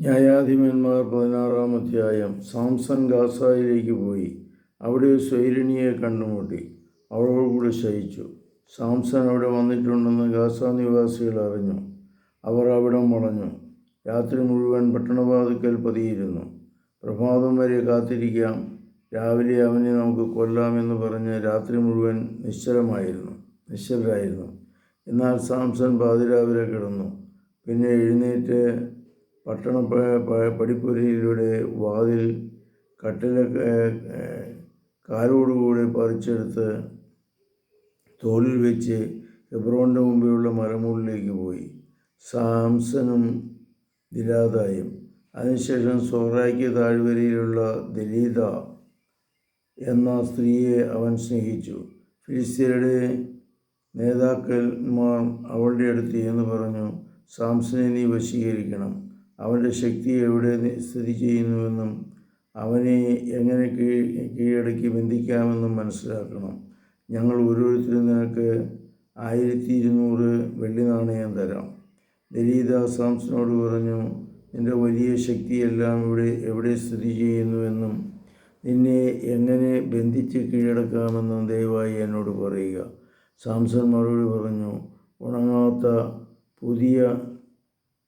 ന്യായാധിപന്മാർ പതിനാറാം അധ്യായം സാംസൺ ഗാസായിലേക്ക് പോയി. അവിടെ സ്വൈരിണിയെ കണ്ടുമുട്ടി അവളോടുകൂടി ശയിച്ചു. സാംസൺ അവിടെ വന്നിട്ടുണ്ടെന്ന് ഗാസ നിവാസികൾ അറിഞ്ഞു. അവർ അവിടെ മുളഞ്ഞു രാത്രി മുഴുവൻ പട്ടണവാതുക്കൽ പതിയിരുന്നു. പ്രഭാതം വരെ കാത്തിരിക്കാം. രാവിലെ അവനെ നമുക്ക് കൊല്ലാമെന്ന് പറഞ്ഞ് രാത്രി മുഴുവൻ നിശ്ചലമായിരുന്നു. നിശ്ചലരായിരുന്നു. എന്നാൽ സാംസൺ പാതിരാവിലെ കിടന്നു. പിന്നെ എഴുന്നേറ്റ് പട്ടണ പടിപ്പുരയിലൂടെ വാതിൽ കട്ടില കാലോടുകൂടി പറിച്ചെടുത്ത് തോളിൽ വെച്ച് ഹെബ്രോന്റെ മുമ്പിലുള്ള മരമുകളിലേക്ക് പോയി. സാംസനും ദിലാതായും അതിനുശേഷം സോറായ്ക്ക് താഴ്വരയിലുള്ള ദലീത എന്ന സ്ത്രീയെ അവൻ സ്നേഹിച്ചു. ഫിലിസ്തീനയുടെ നേതാക്കന്മാർ അവളുടെ അടുത്ത് എന്ന് പറഞ്ഞു സാംസനെ നീ വശീകരിക്കണം. അവന്റെ ശക്തി എവിടെ സ്ഥിതി ചെയ്യുന്നുവെന്നും അവനെ എങ്ങനെ കീഴ് കീഴടക്കി ബന്ധിക്കാമെന്നും മനസ്സിലാക്കണം. ഞങ്ങൾ ഓരോരുത്തരും നിനക്ക് ആയിരത്തി ഇരുന്നൂറ് വെള്ളി നാണയം തരാം. ദലീത സാംസനോട് പറഞ്ഞു നിന്റെ വലിയ ശക്തിയെല്ലാം ഇവിടെ എവിടെ സ്ഥിതി ചെയ്യുന്നുവെന്നും നിന്നെ എങ്ങനെ ബന്ധിച്ച് കീഴടക്കാമെന്നും ദയവായി എന്നോട് പറയുക. സാംസൺ മറുപടി പറഞ്ഞു ഉണങ്ങാത്ത പുതിയ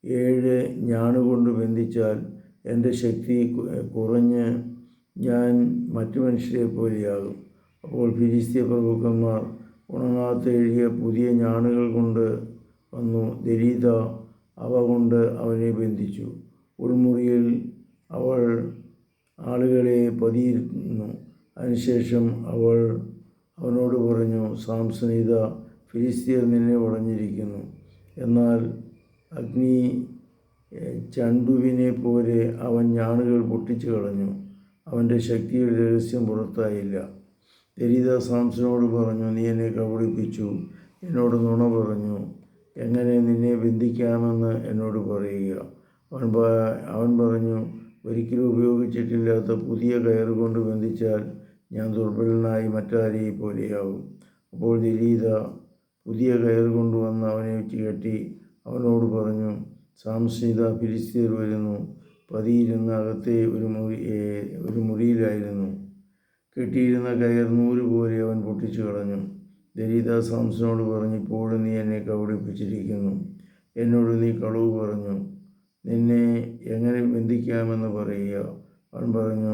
ഏഴ് ഞാണുകൊണ്ട് ബന്ധിച്ചാൽ എന്റെ ശക്തി കുറഞ്ഞ് ഞാൻ മറ്റു മനുഷ്യരെ പോലെയാകും. അപ്പോൾ ഫിലിസ്തീയ പ്രഭുക്കന്മാർ ഉണങ്ങാത്ത എഴുതിയ പുതിയ ഞാണുകൾ കൊണ്ട് വന്നു. ദലീത അവ കൊണ്ട് അവനെ ബന്ധിച്ചു. ഉൾമുറിയിൽ അവൾ ആളുകളെ പതിയിരുന്നു. അതിനുശേഷം അവൾ അവനോട് പറഞ്ഞു സാംസനിത ഫിലിസ്തീയ നിന്നെ വളഞ്ഞിരിക്കുന്നു. എന്നാൽ അഗ്നി ചണ്ടുവിനെ പോലെ അവൻ ഞാണുകൾ പൊട്ടിച്ചു കളഞ്ഞു. അവന്റെ ശക്തിയുടെ രഹസ്യം പുറത്തായില്ല. ദരിത സാംസനോട് പറഞ്ഞു നീ എന്നെ കബളിപ്പിച്ചു. എന്നോട് നുണ പറഞ്ഞു. എങ്ങനെ നിന്നെ ബന്ധിക്കാമെന്ന് എന്നോട് പറയുക. അവൻ അവൻ പറഞ്ഞു ഒരിക്കലും ഉപയോഗിച്ചിട്ടില്ലാത്ത പുതിയ കയർ കൊണ്ട് ബന്ധിച്ചാൽ ഞാൻ ദുർബലനായി മറ്റാരെയും പോലെയാവും. അപ്പോൾ ദലീത പുതിയ കയർ കൊണ്ടുവന്ന് അവനെ വെച്ച് അവനോട് പറഞ്ഞു സാംസീത ഫിലിസ്തീർ വരുന്നു. പതിയിരുന്ന അകത്തെ ഒരു മുറി ഒരു മുറിയിലായിരുന്നു. കെട്ടിയിരുന്ന കയർ നൂൽ പോലെ അവൻ പൊട്ടിച്ചു കളഞ്ഞു. ദരിത സാംസനോട് പറഞ്ഞു ഇപ്പോഴും നീ എന്നെ കബളിപ്പിച്ചിരിക്കുന്നു. എന്നോട് നീ കളവ് പറഞ്ഞു. നിന്നെ എങ്ങനെ ബന്ധിക്കാമെന്ന് പറയുക. അവൻ പറഞ്ഞു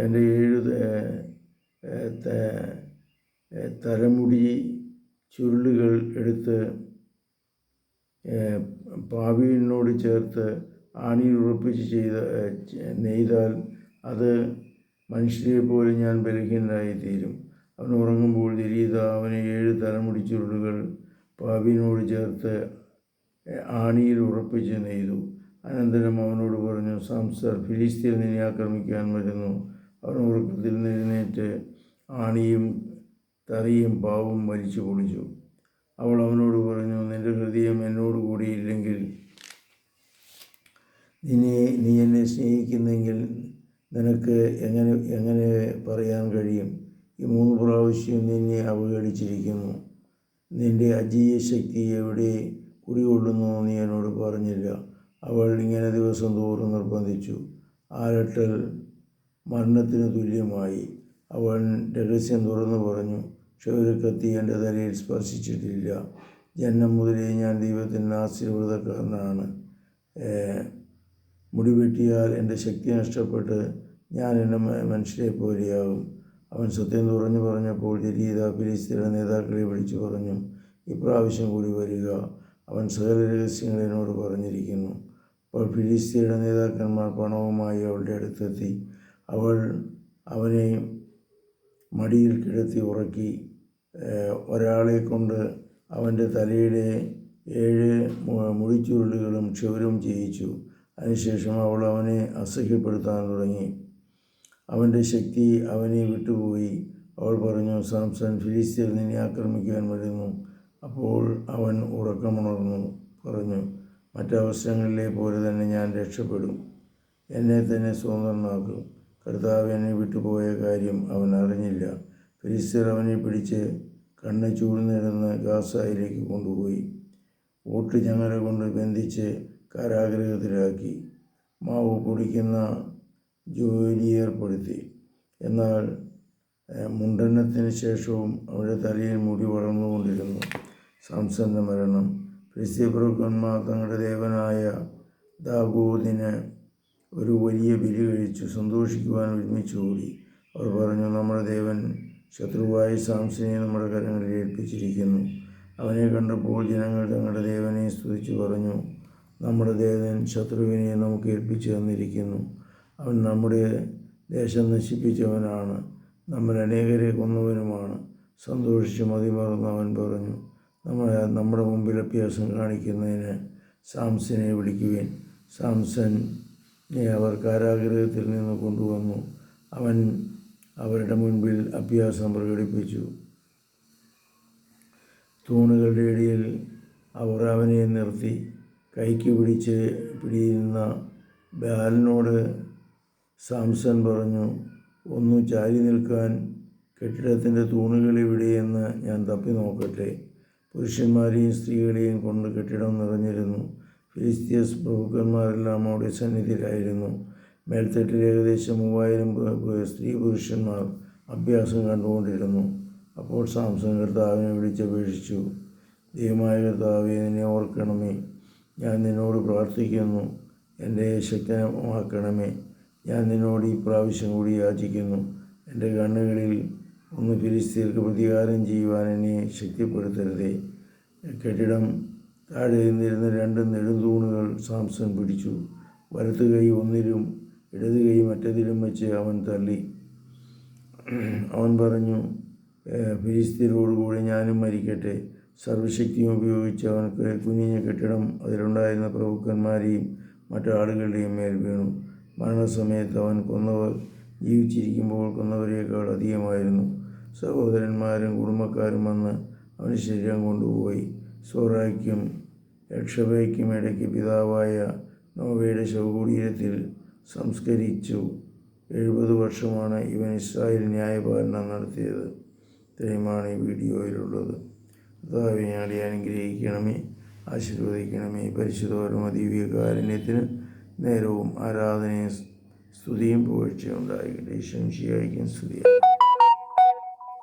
എന്റെ ഏഴ് തലമുടി ചുരുളുകൾ എടുത്ത് പാവിനോട് ചേർത്ത് ആണിയിൽ ഉറപ്പിച്ച് ചെയ്ത നെയ്താൽ അത് മനുഷ്യരെ പോലെ ഞാൻ ബലഹീനനായിത്തീരും. അവൻ ഉറങ്ങുമ്പോൾ ദരീത അവനെ ഏഴ് തലമുടി ചുരുളുകൾ പാവിനോട് ചേർത്ത് ആണിയിൽ ഉറപ്പിച്ച് നെയ്തു. അനന്തരം അവനോട് പറഞ്ഞു സാംസർ ഫിലിസ്തീൻ നിന്നെ ആക്രമിക്കാൻ വരുന്നു. അവൻ ഉറക്കത്തിൽ നിന്ന് എഴുന്നേറ്റ് ആണിയും തറിയും പാവും വലിച്ചു പൊളിച്ചു. അവൾ അവനോട് പറഞ്ഞു നിന്റെ ഹൃദയം എന്നോട് കൂടിയില്ലെങ്കിൽ നിന്നെ നീ എന്നെ സ്നേഹിക്കുന്നെങ്കിൽ നിനക്ക് എങ്ങനെ എങ്ങനെ പറയാൻ കഴിയും? ഈ മൂന്ന് പ്രാവശ്യം നിന്നെ അവഗണിച്ചിരിക്കുന്നു. നിന്റെ അജീയ ശക്തി എവിടെ കുടികൊള്ളുന്നു നീ എന്നോട് പറഞ്ഞില്ല. അവൾ ഇങ്ങനെ ദിവസം തോറും നിർബന്ധിച്ചു. ആരട്ടൽ മരണത്തിന് തുല്യമായി. അവൻ രഹസ്യം തുറന്നു പറഞ്ഞു ക്ഷൗരക്കത്തി എന്റെ തലയിൽ സ്പർശിച്ചിട്ടില്ല. ജന്മം മുതലേ ഞാൻ ദൈവത്തിന്റെ ആശീർവദക്കാരനാണ് മുടി വെട്ടിയാൽ എന്റെ ശക്തി നഷ്ടപ്പെട്ട് ഞാൻ എന്റെ മനുഷ്യരെ പോലെയാകും. അവൻ സത്യം തുറഞ്ഞു പറഞ്ഞപ്പോൾ ജലീത ഫിലിസ്തീന നേതാക്കളെ വിളിച്ചു പറഞ്ഞു ഇപ്രാവശ്യം കൂടി വരിക. അവൻ സകല രഹസ്യങ്ങൾ എന്നോട് പറഞ്ഞിരിക്കുന്നു. അപ്പോൾ ഫിലിസ്തീനയുടെ നേതാക്കന്മാർ പണവുമായി അവളുടെ അടുത്തെത്തി. അവൾ അവനെ മടിയിൽ കിടത്തി ഉറക്കി ഒരാളെ കൊണ്ട് അവന്റെ തലയുടെ ഏഴ് മുഴിച്ചുരുളുകളും ക്ഷൗരം ചെയ്യിച്ചു. അതിനുശേഷം അവൾ അവനെ അസഹ്യപ്പെടുത്താൻ തുടങ്ങി. അവന്റെ ശക്തി അവനെ വിട്ടുപോയി. അവൾ പറഞ്ഞു സാംസൺ ഫിലിസ്തീൻ നിന്നെ ആക്രമിക്കാൻ വരുന്നു. അപ്പോൾ അവൻ ഉറക്കമുണർന്നു പറഞ്ഞു മറ്റവസരങ്ങളിലെ പോലെ തന്നെ ഞാൻ രക്ഷപ്പെടും. എന്നെ തന്നെ സ്വതന്ത്രനാക്കും. കർത്താവ് എന്നെ വിട്ടുപോയ കാര്യം അവൻ അറിഞ്ഞില്ല. ഫിലിസ്തീർ അവനെ പിടിച്ച് കണ്ണ് ചൂഴ്ന്നിടുന്ന് ഗാസായിലേക്ക് കൊണ്ടുപോയി. ഓട്ട് ഞങ്ങളെ കൊണ്ട് ബന്ധിച്ച് കാരാഗ്രഹത്തിലാക്കി. മാവ് പൊടിക്കുന്ന ജോലി ഏർപ്പെടുത്തി. എന്നാൽ മുണ്ടനത്തിന് ശേഷവും അവരുടെ തലയിൽ മുടി വളർന്നുകൊണ്ടിരുന്നു. സാംസന്റെ മരണം. ഫിലിസ്തീപ്രഭുക്കന്മാർ തങ്ങളുടെ ദേവനായ ദാഗോദിന് ഒരു വലിയ ബലി കഴിച്ചു. സന്തോഷിക്കുവാൻ ഒരുമിച്ച് കൂടി. അവർ പറഞ്ഞു നമ്മുടെ ദേവൻ ശത്രുവായ സാംസനെ നമ്മുടെ കരങ്ങളിൽ ഏൽപ്പിച്ചിരിക്കുന്നു. അവനെ കണ്ടപ്പോൾ ജനങ്ങൾ തങ്ങളുടെ ദേവനെ സ്തുതിച്ചു പറഞ്ഞു നമ്മുടെ ദേവൻ ശത്രുവിനെ നമുക്ക് ഏൽപ്പിച്ചു തന്നിരിക്കുന്നു. അവൻ നമ്മുടെ ദേശം നശിപ്പിച്ചവനാണ് നമ്മൾ അനേകരെ കൊന്നവനുമാണ്. സന്തോഷിച്ച് മതിമറന്ന് അവൻ പറഞ്ഞു നമ്മളെ നമ്മുടെ മുമ്പിൽ അഭ്യാസം കാണിക്കുന്നതിന് സാംസനെ വിളിക്കുവാൻ. സാംസനെ അവർ കാരാഗ്രഹത്തിൽ നിന്ന് കൊണ്ടുവന്നു. അവൻ അവരുടെ മുൻപിൽ അഭ്യാസം പ്രകടിപ്പിച്ചു. തൂണുകളുടെ ഇടയിൽ അവർ അവനെ നിർത്തി. കൈക്ക് പിടിച്ച് പിടിയുന്ന ബാലനോട് സാംസൺ പറഞ്ഞു ഒന്നു ചാരി നിൽക്കാൻ കെട്ടിടത്തിന്റെ തൂണുകൾ ഇവിടെയെന്ന് ഞാൻ തപ്പി നോക്കട്ടെ. പുരുഷന്മാരെയും സ്ത്രീകളെയും കൊണ്ട് കെട്ടിടം നിറഞ്ഞിരുന്നു. ഫിലിസ്തീയസ് പ്രഭുക്കന്മാരെല്ലാം അവിടെ സന്നിധിയിലായിരുന്നു. മേൽത്തട്ടിൽ ഏകദേശം മൂവായിരം സ്ത്രീ പുരുഷന്മാർ അഭ്യാസം കണ്ടുകൊണ്ടിരുന്നു. അപ്പോൾ സാംസൺ കർത്താവിനെ വിളിച്ചപേക്ഷിച്ചു ദൈവമായ കർത്താവെ നിന്നെ ഓർക്കണമേ. ഞാൻ നിന്നോട് പ്രാർത്ഥിക്കുന്നു. എന്റെ ശക്തമാക്കണമേ. ഞാൻ നിന്നോട് ഈ പ്രാവശ്യം കൂടി യാചിക്കുന്നു. എന്റെ കണ്ണുകളിൽ ഒന്ന് ഫിലിസ്തീർക്ക് പ്രതികാരം ചെയ്യുവാൻ എന്നെ ശക്തിപ്പെടുത്തരുതേ. കെട്ടിടം താഴെ നിന്നിരുന്ന രണ്ട് നെടുന്തൂണുകൾ സാംസൺ പിടിച്ചു. വലത്ത് കൈ ഒന്നിലും ഇടത് കൈ മറ്റതിലും വെച്ച് അവൻ തള്ളി. അവൻ പറഞ്ഞു "ഏഹ്, ഫിലിസ്തീനോടുകൂടി ഞാനും മരിക്കട്ടെ. സർവശക്തിയും ഉപയോഗിച്ച് അവനക്ക് കുഞ്ഞിഞ്ഞ കെട്ടിടം അതിലുണ്ടായിരുന്ന പ്രഭുക്കന്മാരെയും മറ്റാളുകളുടെയും മേൽ വീണു. മരണസമയത്ത് അവൻ കൊന്നവർ ജീവിച്ചിരിക്കുമ്പോൾ കൊന്നവരേക്കാൾ അധികമായിരുന്നു. സഹോദരന്മാരും കുടുംബക്കാരും വന്ന് അവന് ശരീരം കൊണ്ടുപോയി. സോറായ്ക്കും രക്ഷഭയ്ക്കും ഇടയ്ക്ക് പിതാവായ നോവയുടെ ശവകുടീരത്തിൽ സംസ്കരിച്ചു. എഴുപത് വർഷമാണ് ഇവൻ ഇസ്രായേൽ ന്യായപാലനം നടത്തിയത്. ഇത്രയുമാണ് ഈ വീഡിയോയിലുള്ളത്. കർത്താവെ ഞങ്ങളെ അനുഗ്രഹിക്കണമേ ആശീർവദിക്കണമേ. പരിശുദ്ധപരമ ദിവ്യകാരുണ്യത്തിന് നേരവും ആരാധനയും സ്തുതിയും പുകഴ്ചയും ഉണ്ടായിരിക്കട്ടെ. ശംശിയായിരിക്കും സ്തുതിയാണ്